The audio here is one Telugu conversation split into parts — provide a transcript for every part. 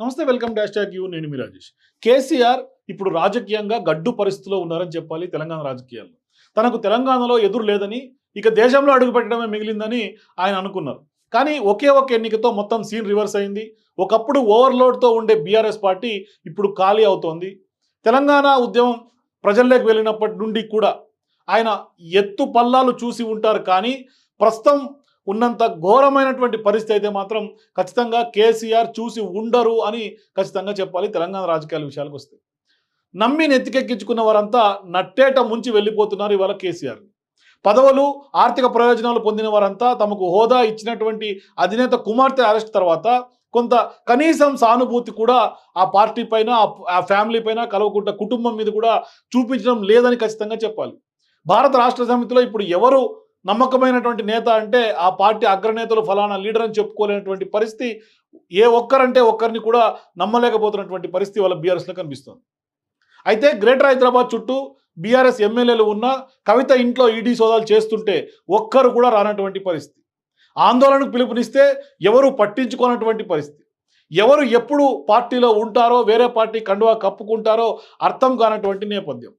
నమస్తే వెల్కమ్ డాష్ ట్యాగ్ యూ. నేను మీ రాజేష్. కేసీఆర్ ఇప్పుడు రాజకీయంగా గడ్డు పరిస్థితిలో ఉన్నారని చెప్పాలి తెలంగాణ రాజకీయాల్లో. తనకు తెలంగాణలో ఎదురు లేదని ఇక దేశంలో అడుగుపెట్టడమే మిగిలిందని ఆయన అనుకున్నారు. కానీ ఒకే ఒక ఎన్నికతో మొత్తం సీన్ రివర్స్ అయింది. ఒకప్పుడు ఓవర్లోడ్తో ఉండే బీఆర్ఎస్ పార్టీ ఇప్పుడు ఖాళీ అవుతోంది. తెలంగాణ ఉద్యమం ప్రజల్లోకి వెళ్ళినప్పటి నుండి కూడా ఆయన ఎత్తు పల్లాలు చూసి ఉంటారు కానీ ప్రస్తుతం ఉన్నంత ఘోరమైనటువంటి పరిస్థితి అయితే మాత్రం ఖచ్చితంగా కేసీఆర్ చూసి ఉండరు అని ఖచ్చితంగా చెప్పాలి తెలంగాణ రాజకీయాల విషయాలకు వస్తే. నమ్మి నెత్తికెక్కించుకున్న వారంతా నట్టేట ముంచి వెళ్ళిపోతున్నారు ఇవాళ కేసీఆర్. పదవులు ఆర్థిక ప్రయోజనాలు పొందిన వారంతా తమకు హోదా ఇచ్చినటువంటి అధినేత కుమార్తె అరెస్ట్ తర్వాత కొంత కనీసం సానుభూతి కూడా ఆ పార్టీ పైన ఆ- ఫ్యామిలీ పైన కలవకుండా కుటుంబం మీద కూడా చూపించడం లేదని ఖచ్చితంగా చెప్పాలి. భారత రాష్ట్ర సమితిలో ఇప్పుడు ఎవరు నమ్మకమైనటువంటి నేత అంటే ఆ పార్టీ అగ్రనేతలు ఫలానా లీడర్ అని చెప్పుకోలేనటువంటి పరిస్థితి ఏ ఒక్కరంటే ఒక్కరిని కూడా నమ్మలేకపోతున్నటువంటి పరిస్థితి వాళ్ళ బీఆర్ఎస్లో కనిపిస్తుంది. అయితే గ్రేటర్ హైదరాబాద్ చుట్టూ బీఆర్ఎస్ ఎమ్మెల్యేలు ఉన్న కవిత ఇంట్లో ఈడీ సోదాలు చేస్తుంటే ఒక్కరు కూడా రానటువంటి పరిస్థితి. ఆందోళనకు పిలుపునిస్తే ఎవరు పట్టించుకోనటువంటి పరిస్థితి. ఎవరు ఎప్పుడు పార్టీలో ఉంటారో వేరే పార్టీ కండువా కప్పుకుంటారో అర్థం కానటువంటి నేపథ్యం.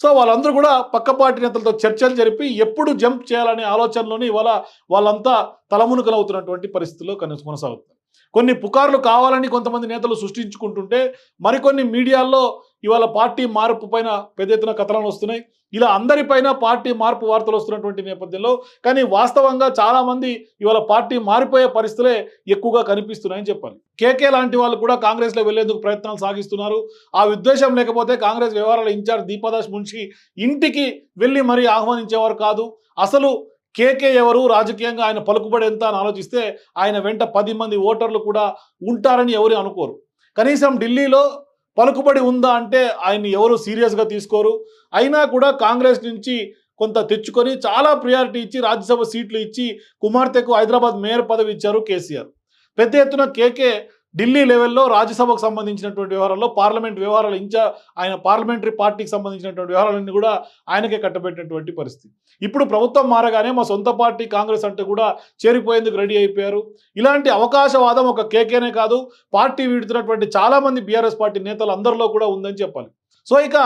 సో వాళ్ళందరూ కూడా పక్క పార్టీ నేతలతో చర్చలు జరిపి ఎప్పుడు జంప్ చేయాలనే ఆలోచనలోని ఇవాళ వాళ్ళంతా తలమునుకలవుతున్నటువంటి పరిస్థితుల్లో కనీసం కొనసాగుతుంది. కొన్ని పుకార్లు కావాలని కొంతమంది నేతలు సృష్టించుకుంటుంటే మరికొన్ని మీడియాల్లో ఇవాళ పార్టీ మార్పు పైన పెద్ద ఎత్తున కథనాలు వస్తున్నాయి. ఇలా అందరిపైన పార్టీ మార్పు వార్తలు వస్తున్నటువంటి నేపథ్యంలో కానీ వాస్తవంగా చాలామంది ఇవాళ పార్టీ మారిపోయే పరిస్థితులే ఎక్కువగా కనిపిస్తున్నాయని చెప్పాలి. కేకే లాంటి వాళ్ళు కూడా కాంగ్రెస్లో వెళ్ళేందుకు ప్రయత్నాలు సాగిస్తున్నారు. ఆ ఉద్దేశం లేకపోతే కాంగ్రెస్ వ్యవహారాల ఇన్ఛార్జ్ దీపాదాస్ మున్షి ఇంటికి వెళ్ళి మరీ ఆహ్వానించేవారు కాదు. అసలు కేకే ఎవరు? రాజకీయంగా ఆయన పలుకుబడి ఎంత అని ఆలోచిస్తే ఆయన వెంట పది మంది ఓటర్లు కూడా ఉంటారని ఎవరు అనుకోరు. కనీసం ఢిల్లీలో పలుకుబడి ఉందా అంటే ఆయన్ని ఎవరు సీరియస్గా తీసుకోరు. అయినా కూడా కాంగ్రెస్ నుంచి కొంత తెచ్చుకొని చాలా ప్రియారిటీ ఇచ్చి రాజ్యసభ సీట్లు ఇచ్చి కుమార్తెకు హైదరాబాద్ మేయర్ పదవి ఇచ్చారు కేసీఆర్. పెద్ద ఎత్తున కేకే ఢిల్లీ లెవెల్లో రాజ్యసభకు సంబంధించినటువంటి వ్యవహారాల్లో పార్లమెంట్ వ్యవహారాలు ఇంచా ఆయన పార్లమెంటరీ పార్టీకి సంబంధించినటువంటి వ్యవహారాలన్నీ కూడా ఆయనకే కట్టబెట్టినటువంటి పరిస్థితి. ఇప్పుడు ప్రభుత్వం మారగానే మా సొంత పార్టీ కాంగ్రెస్ అంటే కూడా చేరిపోయేందుకు రెడీ అయిపోయారు. ఇలాంటి అవకాశవాదం ఒక కేకేనే కాదు. పార్టీ వీడుతున్నటువంటి చాలామంది బీఆర్ఎస్ పార్టీ నేతలు అందరిలో కూడా ఉందని చెప్పాలి. సో ఇక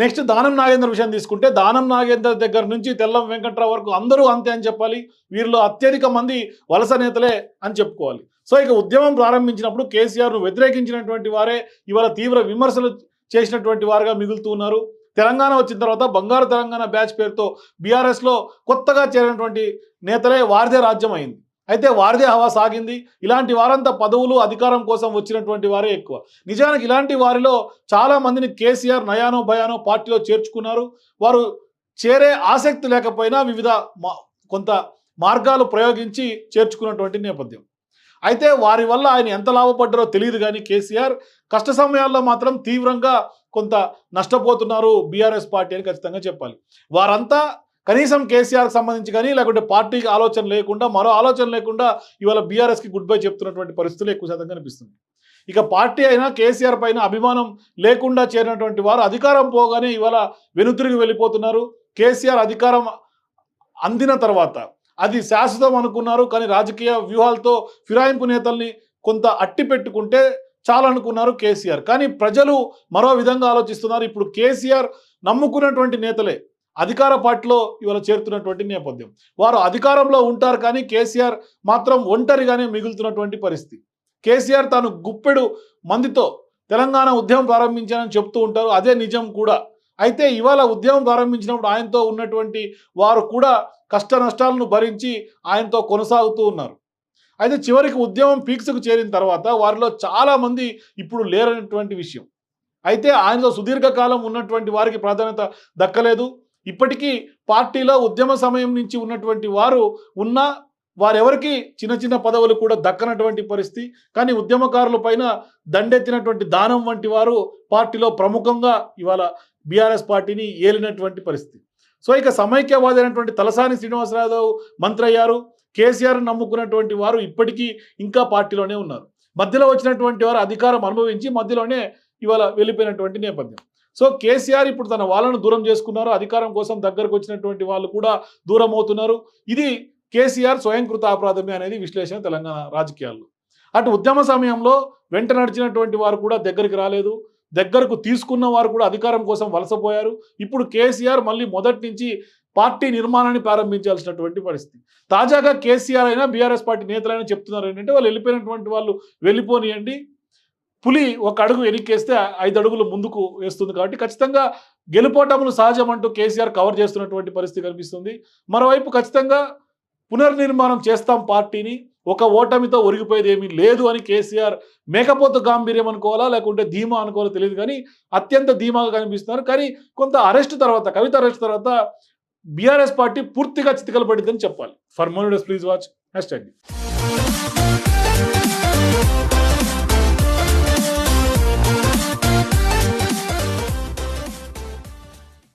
నెక్స్ట్ దానం నాగేంద్ర విషయం తీసుకుంటే దానం నాగేంద్ర దగ్గర నుంచి తెల్లం వెంకట్రావు వరకు అందరూ అంతే అని చెప్పాలి. వీరిలో అత్యధిక మంది వలస నేతలే అని చెప్పుకోవాలి. సో ఇక ఉద్యమం ప్రారంభించినప్పుడు కేసీఆర్ను వ్యతిరేకించినటువంటి వారే ఇవాళ తీవ్ర విమర్శలు చేసినటువంటి వారుగా మిగులుతూ ఉన్నారు. తెలంగాణ వచ్చిన తర్వాత బంగారు తెలంగాణ బ్యాచ్ పేరుతో బీఆర్ఎస్లో కొత్తగా చేరినటువంటి నేతలే వారిదే రాజ్యం అయింది. అయితే వారిదే హవా సాగింది. ఇలాంటి వారంతా పదవులు అధికారం కోసం వచ్చినటువంటి వారే ఎక్కువ. నిజానికి ఇలాంటి వారిలో చాలా మందిని కేసీఆర్ నయానో భయానో పార్టీలో చేర్చుకున్నారు. వారు చేరే ఆసక్తి లేకపోయినా వివిధ మా- కొంత మార్గాలు ప్రయోగించి చేర్చుకున్నటువంటి నేపథ్యం. అయితే వారి వల్ల ఆయన ఎంత లాభపడ్డారో తెలియదు కానీ కేసీఆర్ కష్ట సమయాల్లో మాత్రం తీవ్రంగా కొంత నష్టపోతున్నారు బీఆర్ఎస్ పార్టీ అని ఖచ్చితంగా చెప్పాలి. వారంతా కనీసం కేసీఆర్కి సంబంధించి కానీ లేకుంటే పార్టీకి ఆలోచన లేకుండా మరో ఆలోచన లేకుండా ఇవాళ బీఆర్ఎస్కి గుడ్ బై చెప్తున్నటువంటి పరిస్థితులు ఎక్కువ శాతం కనిపిస్తుంది ఇక పార్టీ అయినా కేసీఆర్ పైన అభిమానం లేకుండా చేరినటువంటి వారు అధికారం పోగానే ఇవాళ వెనుతిరిగి వెళ్ళిపోతున్నారు. కేసీఆర్ అధికారం అందిన తర్వాత అది శాశ్వతం అనుకున్నారు కానీ రాజకీయ వ్యూహాలతో ఫిరాయింపు నేతల్ని కొంత అట్టి పెట్టుకుంటే చాలనుకున్నారు కేసీఆర్. కానీ ప్రజలు మరో విధంగా ఆలోచిస్తున్నారు. ఇప్పుడు కేసీఆర్ నమ్ముకున్నటువంటి నేతలే అధికార పార్టీలో ఇవాళ చేరుతున్నటువంటి నేపథ్యం. వారు అధికారంలో ఉంటారు కానీ కేసీఆర్ మాత్రం ఒంటరిగానే మిగులుతున్నటువంటి పరిస్థితి. కేసీఆర్ తాను గుప్పెడు మందితో తెలంగాణ ఉద్యమం ప్రారంభించానని చెప్తూ ఉంటారు. అదే నిజం కూడా. అయితే ఇవాళ ఉద్యమం ప్రారంభించినప్పుడు ఆయనతో ఉన్నటువంటి వారు కూడా కష్ట నష్టాలను భరించి ఆయనతో కొనసాగుతూ ఉన్నారు. అయితే చివరికి ఉద్యమం పీక్స్కు చేరిన తర్వాత వారిలో చాలామంది ఇప్పుడు లేరనేటువంటి విషయం. అయితే ఆయనతో సుదీర్ఘకాలం ఉన్నటువంటి వారికి ప్రాధాన్యత దక్కలేదు. ఇప్పటికీ పార్టీలో ఉద్యమ సమయం నుంచి ఉన్నటువంటి వారు ఉన్నా వారెవరికి చిన్న చిన్న పదవులు కూడా దక్కనటువంటి పరిస్థితి. కానీ ఉద్యమకారుల పైన దండెత్తినటువంటి దానం వంటి వారు పార్టీలో ప్రముఖంగా ఇవాళ బీఆర్ఎస్ పార్టీని ఏలినటువంటి పరిస్థితి. సో ఇక సమైక్యవాది అయినటువంటి తలసాని శ్రీనివాసరావు మంత్రి అయ్యారు కేసీఆర్ నమ్ముకున్నటువంటి వారు ఇప్పటికీ ఇంకా పార్టీలోనే ఉన్నారు. మధ్యలో వచ్చినటువంటి వారు అధికారం అనుభవించి మధ్యలోనే ఇవాళ వెళ్ళిపోయినటువంటి నేపథ్యం. సో కేసీఆర్ ఇప్పుడు తన వాళ్ళను దూరం చేసుకున్నారు అధికారం కోసం దగ్గరకు వచ్చినటువంటి వాళ్ళు కూడా దూరం అవుతున్నారు. ఇది కేసీఆర్ స్వయంకృత అపరాధమే అనేది విశ్లేషణ తెలంగాణ రాజకీయాల్లో. అటు ఉద్యమ సమయంలో వెంట నడిచినటువంటి వారు కూడా దగ్గరికి రాలేదు. దగ్గరకు తీసుకున్న వారు కూడా అధికారం కోసం వలసపోయారు. ఇప్పుడు కేసీఆర్ మళ్ళీ మొదటి నుంచి పార్టీ నిర్మాణాన్ని ప్రారంభించాల్సినటువంటి పరిస్థితి. తాజాగా కేసీఆర్ అయినా బీఆర్ఎస్ పార్టీ నేతలైనా చెప్తున్నారు ఏంటంటే వాళ్ళు వెళ్ళిపోయినటువంటి వాళ్ళు వెళ్ళిపోనియండి. పులి ఒక అడుగు వెనక్కేస్తే ఐదు అడుగులు ముందుకు వేస్తుంది కాబట్టి ఖచ్చితంగా గెలుపోటములు సహజం అంటూ కేసీఆర్ కవర్ చేస్తున్నటువంటి పరిస్థితి కనిపిస్తుంది. మరోవైపు ఖచ్చితంగా పునర్నిర్మాణం చేస్తాం పార్టీని. ఒక ఓటమితో ఒరిగిపోయేది ఏమీ లేదు అని కేసీఆర్ మేకపోత గాంభీర్యం అనుకోవాలా లేకుంటే ధీమా అనుకోవాలో తెలియదు కానీ అత్యంత ధీమాగా కనిపిస్తున్నారు. కానీ కొంత అరెస్ట్ తర్వాత కవిత అరెస్ట్ తర్వాత బీఆర్ఎస్ పార్టీ పూర్తిగా చితికలు పడిందని చెప్పాలి. For more please watch. Hash tag.